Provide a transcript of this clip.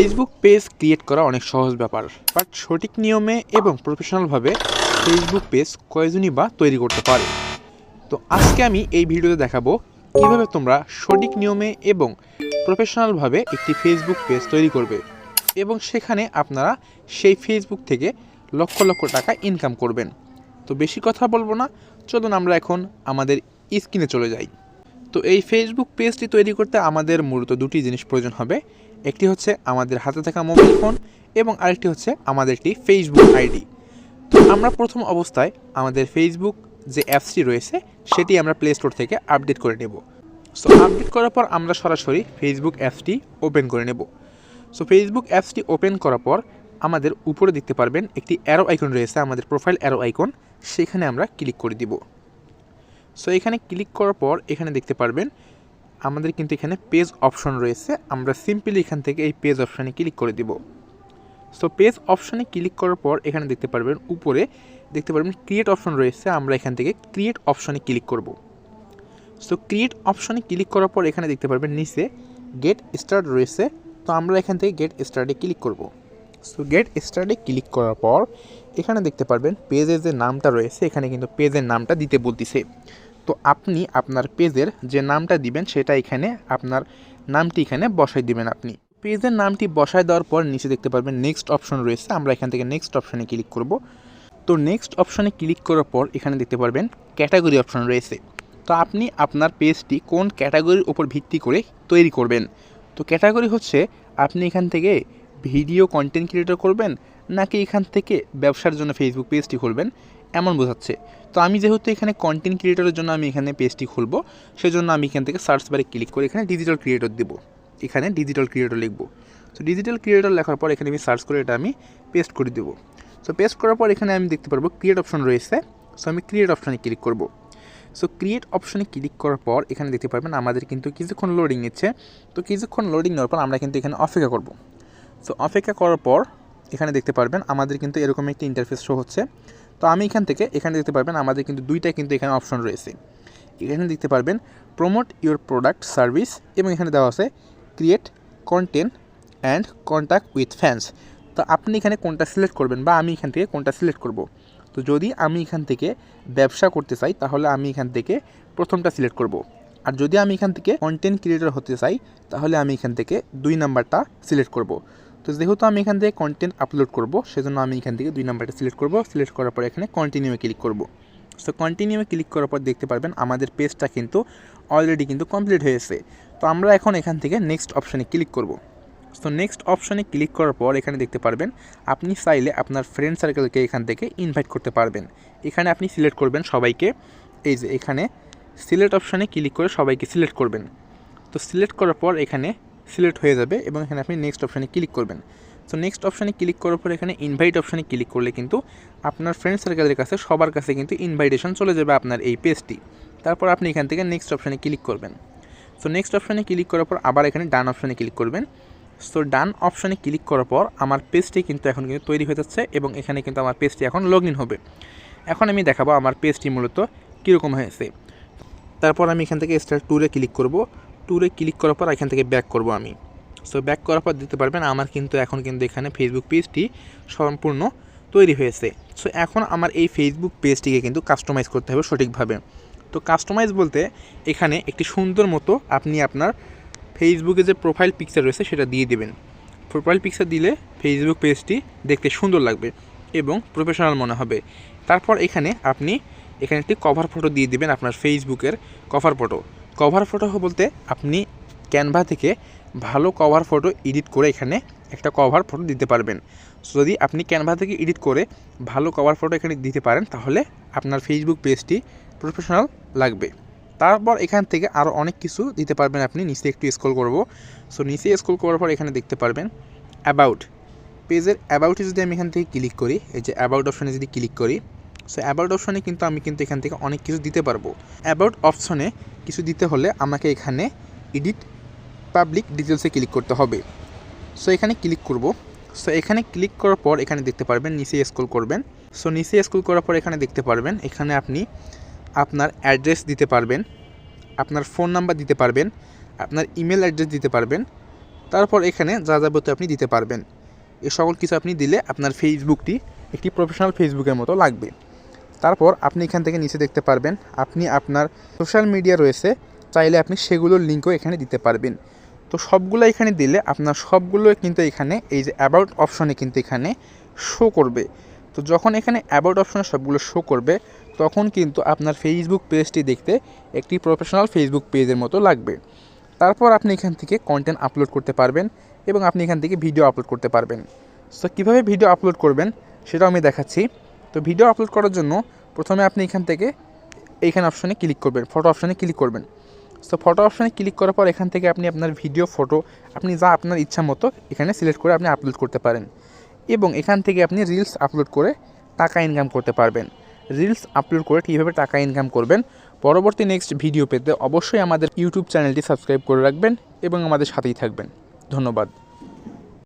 Facebook page create করা অনেক সহজ ব্যাপার বাট সঠিক নিয়মে এবং প্রফেশনালভাবে ফেসবুক পেজ কয়জনই বা তৈরি করতে পারে? তো আজকে আমি এই ভিডিওতে দেখাবো কীভাবে তোমরা সঠিক নিয়মে এবং প্রফেশনালভাবে একটি ফেসবুক পেজ তৈরি করবে এবং সেখানে আপনারা সেই ফেসবুক থেকে লক্ষ লক্ষ টাকা ইনকাম করবেন। তো বেশি কথা বলব না, চলুন আমরা এখন আমাদের স্ক্রিনে চলে যাই। তো এই ফেসবুক পেজটি তৈরি করতে আমাদের মূলত দুটি জিনিস প্রয়োজন হবে একটি হচ্ছে আমাদের হাতে থাকা মোবাইল ফোন এবং আরেকটি হচ্ছে আমাদের একটি ফেসবুক আইডি তো আমরা প্রথম অবস্থায় আমাদের ফেসবুক যে অ্যাপসটি রয়েছে, সেটি আমরা প্লে স্টোর থেকে আপডেট করে নেব। সো আপডেট করার পর আমরা সরাসরি ফেসবুক অ্যাপসটি ওপেন করে নেব। সো ফেসবুক অ্যাপসটি ওপেন করার পর আমাদের উপরে দেখতে পারবেন একটি অ্যারো আইকন রয়েছে, আমাদের প্রোফাইল অ্যারো আইকন সেখানে আমরা ক্লিক করে দিব। সো এখানে ক্লিক করার পর এখানে দেখতে পারবেন আমাদের কিন্তু এখানে পেজ অপশন রয়েছে। আমরা সিম্পলি এখান থেকে এই পেজ অপশানে ক্লিক করে দিব। সো পেজ অপশানে ক্লিক করার পর এখানে দেখতে পারবেন উপরে দেখতে পারবেন ক্রিয়েট অপশন রয়েছে। আমরা এখান থেকে ক্রিয়েট অপশানে ক্লিক করব। সো ক্রিয়েট অপশানে ক্লিক করার পর এখানে দেখতে পারবেন নিচে গেট স্টার্ট রয়েছে। তো আমরা এখান থেকে গেট স্টার্টে ক্লিক করব। সো গেট স্টার্টে ক্লিক করার পর এখানে দেখতে পারবেন পেজের যে নামটা রয়েছে। এখানে কিন্তু পেজের নামটা দিতে বলতেছে। তো আপনি আপনার পেজের যে নামটা দিবেন, সেটা এখানে আপনার নামটি এখানে বসাই দিবেন আপনি। পেজের নামটি বসায় দেওয়ার পর নিচে দেখতে পারবেন নেক্সট অপশন রয়েছে। আমরা এখান থেকে নেক্সট অপশনে ক্লিক করব। তো নেক্সট অপশনে ক্লিক করার পর এখানে দেখতে পারবেন ক্যাটাগরি অপশন রয়েছে। তো আপনি আপনার পেজটি কোন ক্যাটাগরির উপর ভিত্তি করে তৈরি করবেন? তো ক্যাটাগরি হচ্ছে, আপনি এখান থেকে ভিডিও কন্টেন্ট ক্রিয়েটর করবেন, নাকি এখান থেকে ব্যবসার জন্য ফেসবুক পেজটি খুলবেন? এমন বোঝাচ্ছে। তো আমি যেহেতু এখানে কন্টেন্ট ক্রিয়েটরের জন্য আমি এখানে পেজটি খুলবো, সেজন্য আমি এখান থেকে সার্চ বারে ক্লিক করে এখানে ডিজিটাল ক্রিয়েটর দেবো। এখানে ডিজিটাল ক্রিয়েটর লিখব। তো ডিজিটাল ক্রিয়েটর লেখার পর এখানে আমি সার্চ করে এটা আমি পেস্ট করে দেবো। সো পেস্ট করার পর এখানে আমি দেখতে পারব ক্রিয়েট অপশন রয়েছে। সো আমি ক্রিয়েট অপশনে ক্লিক করব। সো ক্রিয়েট অপশনে ক্লিক করার পর এখানে দেখতে পারবেন আমাদের কিন্তু কিছুক্ষণ লোডিং নিচ্ছে। তো কিছুক্ষণ লোডিং নেওয়ার পর আমরা কিন্তু এখানে অপেক্ষা করব। সো অপেক্ষা করার পর এখানে দেখতে পারবেন আমাদের কিন্তু এরকম একটি ইন্টারফেস শো হচ্ছে। তো আমি এখান থেকে, এখানে দেখতে পারবেন আমাদের কিন্তু দুইটা কিন্তু এখানে অপশন রয়েছে। এখানে দেখতে পারবেন প্রমোট ইউর প্রোডাক্ট সার্ভিস এবং এখানে দেওয়া আছে create content and contact with fans তো আপনি এখানে কোনটা সিলেক্ট করবেন বা আমি এখান থেকে কোনটা সিলেক্ট করব? তো যদি আমি এখান থেকে ব্যবসা করতে চাই, তাহলে আমি এখান থেকে প্রথমটা সিলেক্ট করব। আর যদি আমি এখান থেকে কন্টেন্ট ক্রিয়েটর হতে চাই, তাহলে আমি এখান থেকে দুই নাম্বারটা সিলেক্ট করব। তো যেহেতু আমি এখান থেকে কন্টেন্ট আপলোড করব, সেজন্য আমি এখান থেকে দুই নাম্বারটা সিলেক্ট করব। সিলেক্ট করার পর এখানে কন্টিনিউয়ে ক্লিক করব। সো কন্টিনিউয়ে ক্লিক করার পর দেখতে পারবেন আমাদের পেজটা কিন্তু অলরেডি কিন্তু কমপ্লিট হয়েছে। তো আমরা এখন এখান থেকে নেক্সট অপশানে ক্লিক করব। সো নেক্সট অপশানে ক্লিক করার পর এখানে দেখতে পারবেন আপনি চাইলে আপনার ফ্রেন্ড সার্কেলকে এখান থেকে ইনভাইট করতে পারবেন। এখানে আপনি সিলেক্ট করবেন সবাইকে। এই যে এখানে সিলেক্ট অপশানে ক্লিক করে সবাইকে সিলেক্ট করবেন। তো সিলেক্ট করার পর এখানে সিলেক্ট হয়ে যাবে এবং এখানে আপনি নেক্সট অপশানে ক্লিক করবেন। সো নেক্সট অপশানে ক্লিক করার পর এখানে ইনভাইট অপশানে ক্লিক করলে কিন্তু আপনার ফ্রেন্ড সার্কেলের কাছে, সবার কাছে কিন্তু ইনভাইটেশন চলে যাবে আপনার এই পেজটি তারপর আপনি এখান থেকে নেক্সট অপশানে ক্লিক করবেন। সো নেক্সট অপশানে ক্লিক করার পর আবার এখানে ডান অপশানে ক্লিক করবেন। সো ডান অপশানে ক্লিক করার পর আমার পেজটি কিন্তু এখন কিন্তু তৈরি হয়ে যাচ্ছে এবং এখানে কিন্তু আমার পেজটি এখন লগ হবে। এখন আমি দেখাবো আমার পেজটি মূলত কীরকম হয়েছে। তারপর আমি এখান থেকে স্টার ট্যুরে ক্লিক করব। ট্যুরে ক্লিক করার পর এখান থেকে ব্যাক করব আমি। সো ব্যাক করার পর দিতে পারবেন আমার কিন্তু এখন কিন্তু এখানে ফেসবুক পেজটি সম্পূর্ণ তৈরি হয়েছে। সো এখন আমার এই ফেসবুক পেজটিকে কিন্তু কাস্টমাইজ করতে হবে সঠিকভাবে। তো কাস্টমাইজ বলতে এখানে একটি সুন্দর মতো আপনি আপনার ফেসবুকে যে প্রোফাইল পিকচার রয়েছে সেটা দিয়ে দেবেন। প্রোফাইল পিকচার দিলে ফেসবুক পেজটি দেখতে সুন্দর লাগবে এবং প্রফেশনাল মনে হবে। তারপর এখানে আপনি এখানে একটি কভার ফটো দিয়ে দেবেন আপনার ফেসবুকের কভার ফটো কভার ফটো বলতে আপনি ক্যানভা থেকে ভালো কভার ফটো এডিট করে এখানে একটা কভার ফটো দিতে পারবেন। যদি আপনি ক্যানভা থেকে এডিট করে ভালো কভার ফটো এখানে দিতে পারেন, তাহলে আপনার ফেসবুক পেজটি প্রফেশনাল লাগবে। তারপর এখান থেকে আরও অনেক কিছু দিতে পারবেন আপনি, নিচে একটু স্ক্রল করব। সো নিচে স্ক্রল করার পর এখানে দেখতে পারবেন অ্যাবাউট পেজের অ্যাবাউটে যদি আমি এখান থেকে ক্লিক করি, এই যে অ্যাবাউট অপশানে যদি ক্লিক করি সো অ্যাবাউট অপশানে কিন্তু আমি কিন্তু এখান থেকে অনেক কিছু দিতে পারব। অ্যাবাউট অপশনে কিছু দিতে হলে আমাকে এখানে এডিট পাবলিক ডিটেলসে ক্লিক করতে হবে। সো এখানে ক্লিক করব। সো এখানে ক্লিক করার পর এখানে দেখতে পারবেন, নিচে স্ক্রল করবেন। সো নিচে স্ক্রল করার পর এখানে দেখতে পারবেন, এখানে আপনি আপনার অ্যাড্রেস দিতে পারবেন, আপনার ফোন নাম্বার দিতে পারবেন, আপনার ইমেল অ্যাড্রেস দিতে পারবেন। তারপর এখানে যা যাবতীয় আপনি দিতে পারবেন। এ সকল কিছু আপনি দিলে আপনার ফেসবুকটি একটি প্রফেশনাল ফেসবুকের মতো লাগবে। তারপর আপনি এখান থেকে নিচে দেখতে পারবেন, আপনি আপনার সোশ্যাল মিডিয়া রয়েছে, চাইলে আপনি সেগুলোর লিঙ্কও এখানে দিতে পারবেন। তো সবগুলো এখানে দিলে আপনার সবগুলো কিন্তু এখানে, এই যে অ্যাবাউট অপশনে কিন্তু এখানে শো করবে। তো যখন এখানে অ্যাবাউট অপশনে সবগুলো শো করবে, তখন কিন্তু আপনার ফেসবুক পেজটি দেখতে একটি প্রফেশনাল ফেসবুক পেজের মতো লাগবে। তারপর আপনি এখান থেকে কন্টেন্ট আপলোড করতে পারবেন এবং আপনি এখান থেকে ভিডিও আপলোড করতে পারবেন। সো কীভাবে ভিডিও আপলোড করবেন, সেটাও আমি দেখাচ্ছি। তো ভিডিও আপলোড করার জন্য প্রথমে আপনি এখান থেকে এইখানে অপশনে ক্লিক করবেন ফটো অপশনে ক্লিক করবেন। সো ফটো অপশানে ক্লিক করার পর এখান থেকে আপনি আপনার ভিডিও ফটো আপনি যা আপনার ইচ্ছা মতো এখানে সিলেক্ট করে আপনি আপলোড করতে পারেন। এবং এখান থেকে আপনি রিলস আপলোড করে টাকা ইনকাম করতে পারবেন। রিলস আপলোড করে কীভাবে টাকা ইনকাম করবেন? পরবর্তী নেক্সট ভিডিও পেতে অবশ্যই আমাদের ইউটিউব চ্যানেলটি সাবস্ক্রাইব করে রাখবেন এবং আমাদের সাথেই থাকবেন। ধন্যবাদ।